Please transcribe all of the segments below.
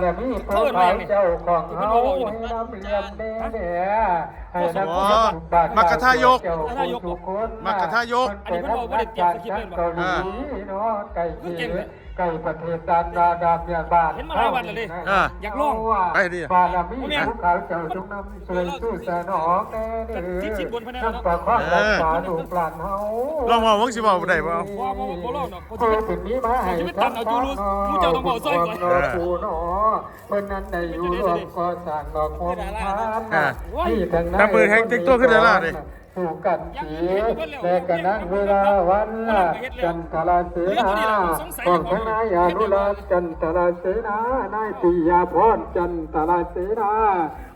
และมีเพื่อขายเจ้าของเฮาให้น้ำเลี้ยงแด่แด่ให้นักบุญบาทมักกะทายกเจ้าผู้ทุกคนมักกะทายกเป็นนักการจัดเกาหลีเนาะไก่เก๋ ไก่ประเทศดานดาดามเมียนบาทเห็นมาหลายวันแล้วดิอ่าอยากลองไปดิบารมีผู้เขาเจ้าจงนำช่วยสู้สนองแน่เด้อที่จิตบนพระนามนำประคองรักษาลูกหลานเฮาลองว่ามึงสิเว้าได้บ่บ่บ่บ่ลองดอกเพิ่นเป็นนี้มาให้ชีวิตตันเอาจูรู้รู้เจ้าต้องเว้าซอยก่อนเออผู้น้อเพิ่นนั้นได้อยู่ร่วมก่อสร้างดอกโคมทานอ่าที่ทางนั้นทำมือแห่งติ๊กโต๊ะขึ้นดาราดิ สู่กันสีและกันนั้นเวลาวันละจันทราเสนาของทั้งนายอนุรักษ์จันทราเสนานายปิยาพรจันทราเสนา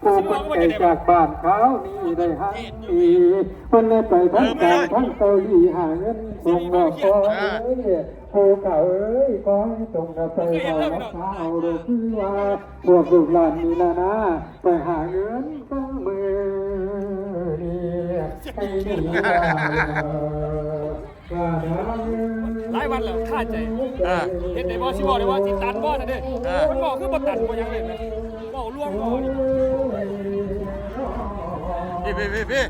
ผู้เป็นไก่จากบ้านเขานี่ได้หันมีมันได้ไปทั้งการทั้งเกาหลีหาเงินส่งดอกคอยผู้เก่าเอ้ยขอให้ตรงกับไปเอารักษาเอาดูคือว่าพวกลูกหลานนี่นะนะไปหาเงินตั้งมือนี่ ให้ดีว่าหลายวันแล้วคาใจอ่าเฮ็ดได้บ่สิบอกได้ว่าสิตันบ่ซะเด้มันบอกคือบ่ตันบ่หยังเลยแม่ล่วงบ่นี่พี่พี่พี่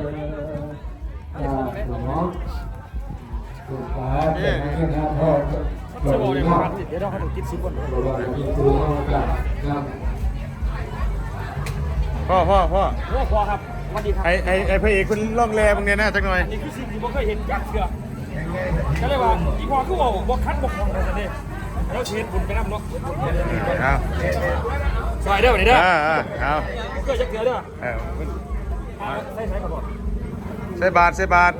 พี่สิบอกได้ว่าเดี๋ยวเราให้ติด10คนพ่อพ่อพ่อโอ้พอครับ วัสดีครับไอไอไอพระเอกคุณล่องแรมึงเนี่ยนะจักหน่อยอันนี้คือสิ่งที่บ่เคยเห็นจักเทื่อก็เลยว่าอีพอคือว่าบ่คัดบ่ของซะเด้แล้วเฮ็ดบุญไปนำเนาะเอาซอยเด้อบัดนี้เด้ออ่าอ่าเอาเกิดจักเทื่อเด้อเอาใส่ใส่ครับบ่ใส่บาทใส่บาท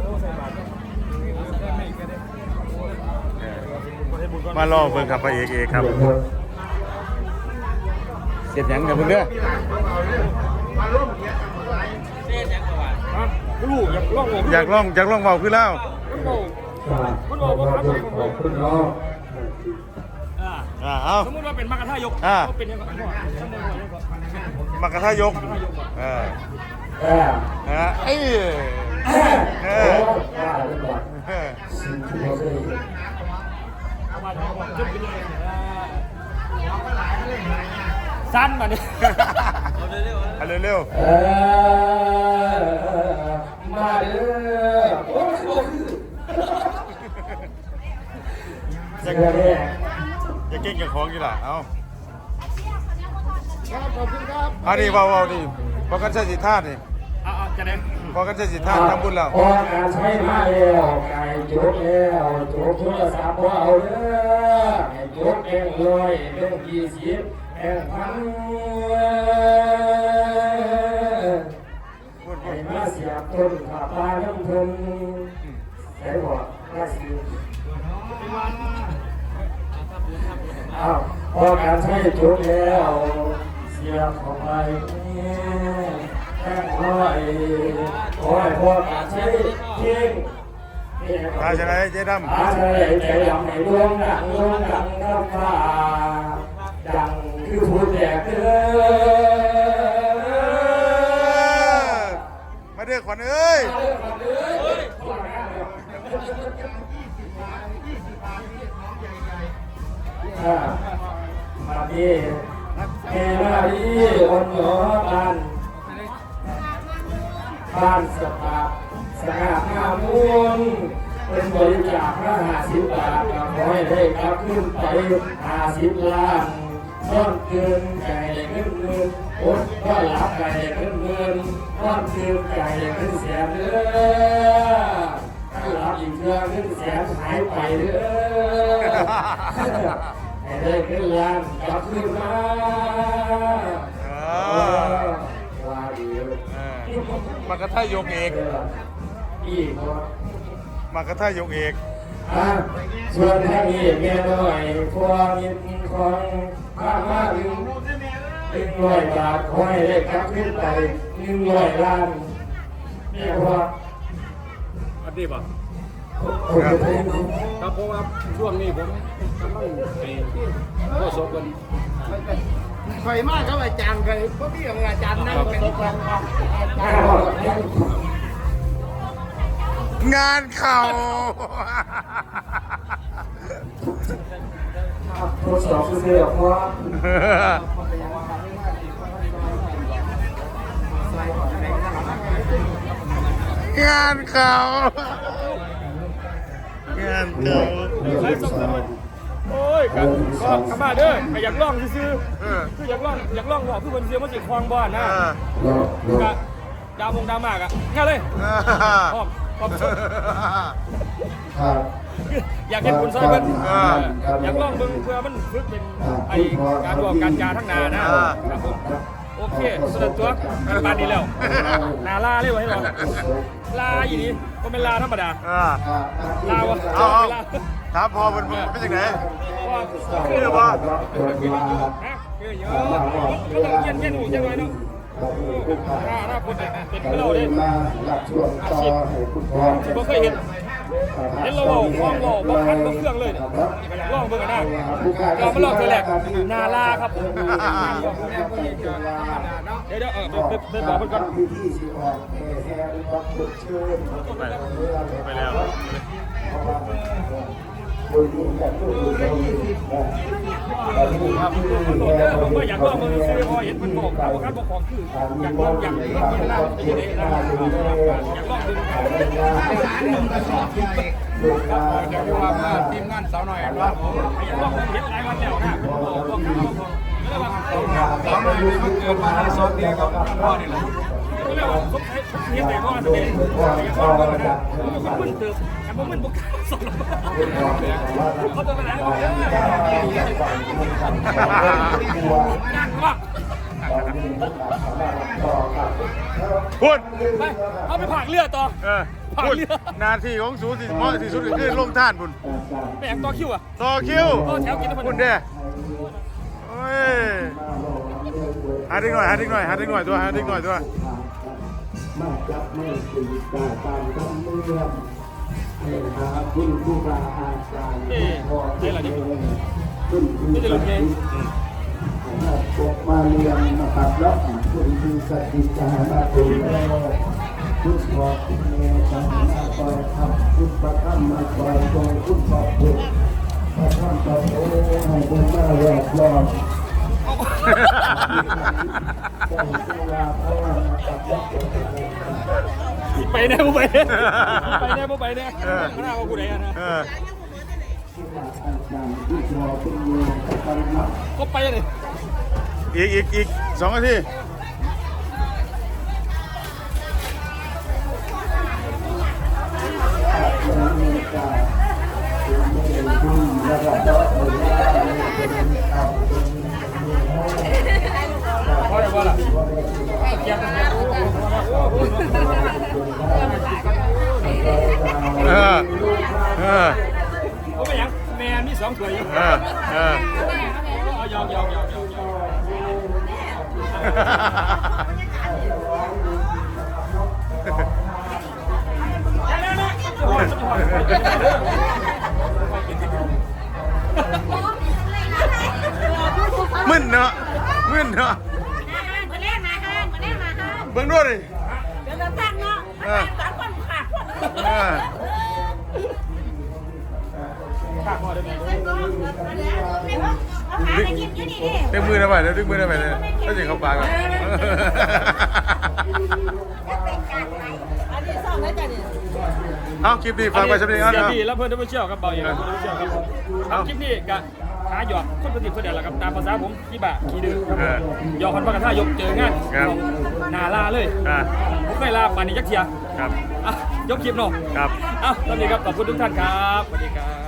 มาล่อเบิ่งครับพระเอกเอกครับเสียดหยังเดี๋ยวมึงเด้อ ครับลูกอยากลองบ่อยากล่องอยากล่องเบาคือเล่ามันบ่มันบ่บ่ครับบ่คุณน้องอ่าอ่าเอา สมมุติว่าเป็นมรรคทายกอ่าก็เป็นยังไงพ่อสมมุติว่ายังไงมากระทายกเออแอบนะเอ้ยเออเออสั้นมาเนี่ย เอาเร็วเออมาเด้อๆจะเดี๋ยวนี้จะเก่งกับของกี่ล่ะเอาอันนี้เบาๆดิพอกันใช้สิทธานี่อ่าจะได้พอกันใช้สิทธาตุทำบุญแล้วพอการใช้มาแล้วไก่จุกแล้วจุกโทรศัพท์ว่าเอาเด้อจุกแองร้อยแองยี่สิบ แองพันพูดพูไอ้ดมาเสียต้นขาปลาน้ำพนไอ้บอกมาเสียบอ้าวพอการใช้จุกแล้ว เสียบเข้าไปแองร้อยโอ้ยพอการใช้ทิ้งตาจะไรเจ๊ดอาเธอใจดำในดวงดังดวงดังน้ำฟ้าดัง คือผู้แจกเด้อำมาเด้อขวัญเอ้ยอ่ามาดีเอมาดีอนหนอบ้านบ้านสภาพสงาหน้ามุนเป็นบริจาคมาห้าสิบบาทก็ขอให้ได้กลับขึ้นไปห้าสิบล้าน ซ่อนเกินไก่เงินหมื่นอดก็หลับไก่เงินหมื่นซ่อนเกินไก่เงินแสนเด้อหลับอีกเดือนเงินแสนหายไปเด้อให้ได้เงินล้านกลับขึ้นมาว่าดีเออมากระทายกเอกอีกว่ามากระทายกเอก ส่วนทางนี้เมียน้อยความยินของข้ามาถึงหนึ่งร้อยบาทขอให้ได้กลับขึ้นไปหนึ่งร้อยล้านเนี่ยว่าอันนี้ป่ะครับเพราะว่าช่วงนี้ผมกำลังไปโฆษกกันไฟมากครับอาจารย์เคยพวกพี่ของอาจารย์นั่งเป็นคนงาจารย์ นเข่าทดสอบเสียเพราะงานเขางานเขาใช้สองคนโอ้ยกันก็กลับมาเด้อใครอยากล่องซื้อคืออยากล่องอยากล่องบอกคือคนเสียมันสิควางบ้านนะอกะดาวงดาวมากอะง่าเลยพร้อ มพร้อมชนครับ อยากเห็นคุณซอยเพิ่นอ่าอยากลองเบิ่งเพื่อมันฝึกเป็นไอการบอกการจาทั้งนานะอ่า ครับผมโอเคสำหรับตัวกันปานนี้แล้วนาลาเลยวะให้เราลาอย่างนี้ก็เป็นลาธรรมดาอ่าลาวะเอาเอา ลาถามพอมันมันเป็นยังไงว่าเรียกว่า ฮะคือเยอะก็ต้องเย็นเย็นหูจังเลยเนาะ หน้าหน้าคนเนี่ยเป็เลยมาหลักช่วงต่อให้คุณพ่อบ่เคยเห็นเห็นเราบาคล้องเบาบ่คันบ่เครื่องเลยเนี่ยลองเบิ่งกันนะเราไมาลองเธอแหลกนาลาครับผมเดี๋ยวเดี๋ยวเออไปไปบอกเพิ่อนก่อุปกุฎเชิญไปไปแล้ว โดยที่จะต้องอยู่ตรงนี้นะผมก็อยากลองมือซื้อพอเห็นมันบอกครับครับบอกของคืออยากลองอยากลองมันน่าจะอยู่ในนั้นอยากลองดูลูกหลานเดี๋ยวว่ามาทีมงานสาวหน่อยว่าอยากลองเห็นหลายวันแล้วนะบอกบอกแล้วว่าสาวหน่อยมันเกิดมาในสองเดียวกับพ่อนี่แหละ เรียกว่าสมเห็นแต่ว่าจะเป็นอยากลองเบิ่งนะมันมึนตึกแต่มันมึนบ่กล้าสอนเขาจะไปไหนเด้องานว่าพูดไปเอาไปผ่านเรือต่อเออพูดนาทีของสูสิเหมาะที่สุดคือลงท่านบุญไปแอบต่อคิวอะต่อคิวต่อแถวกินน้ำมันคุณเด้โอ้ยหาดิ้งหน่อยหาดิ้งหน่อยหาดิ้งหน่อยตัวหาดิ้งหน่อยตัว มาจับมือสีตาตามคำเมืองให้หาคุณผู้บาอาจารย์เอ๊ะได้ละนี่คุณผู้นี่จะหลุดไงปกมาเรียนนะครับแล้วคุณที่สติจามาดูแลคุณพ่อคุณแม่ทำมาคอยทำคุณประคำมาคอยตรงคุณพ่อคุณประคำต่อโอ้ให้คุณมาแวดล้อมต้องเวลาเพราะว่านะครับแล้ว ไปแน่บ่ไปไปแน่บ่ไปแน่ข้างหน้าว่ากูไหนอะนะเอออย่างที่พ่อคุณแม่ทำมาก็ไปเลยอีกอีกอีกสองนาที องถ้วยอยู่เออเออเอายอมยอมยอมยอมยอมแน่ๆๆจะหอดจะหอดมึนเนาะมึนเนาะมาเล่นมาห้างมาเล่นมาห้างเบิ่งด้วยดิเดี๋ยวเราตั้งเนาะมาสามคนขาดคน เออข้าพอได้ไหมเอาหาไปกินอยู่นี่ดิดึงมือได้ไหมดึงมือได้ไหมเนี่ยถ้าเสียงเขาปากอะอันนี้สองแล้วจ้ะเนี่ยเอาคลิปนี้ฝากไว้สำหรับนี้เสียนะดีแล้วเพื่อนต้องไปเชี่ยวครับเบาอย่างเพื่อนต้องไปเชี่ยวครับครับคลิปนี้กะหาหยอกคนปฏิคนเดียวแหละครับตามภาษาผมขี้บะขี้ดื้อครับหยอกคนปากกระท่ายกเจองานนาลาเลยอ่าผมไม่ลาปานนี้ยักเทียครับอะยกคลิปเนาะครับอะตอนนี้ครับขอบคุณทุกท่านครับสวัสดีครับ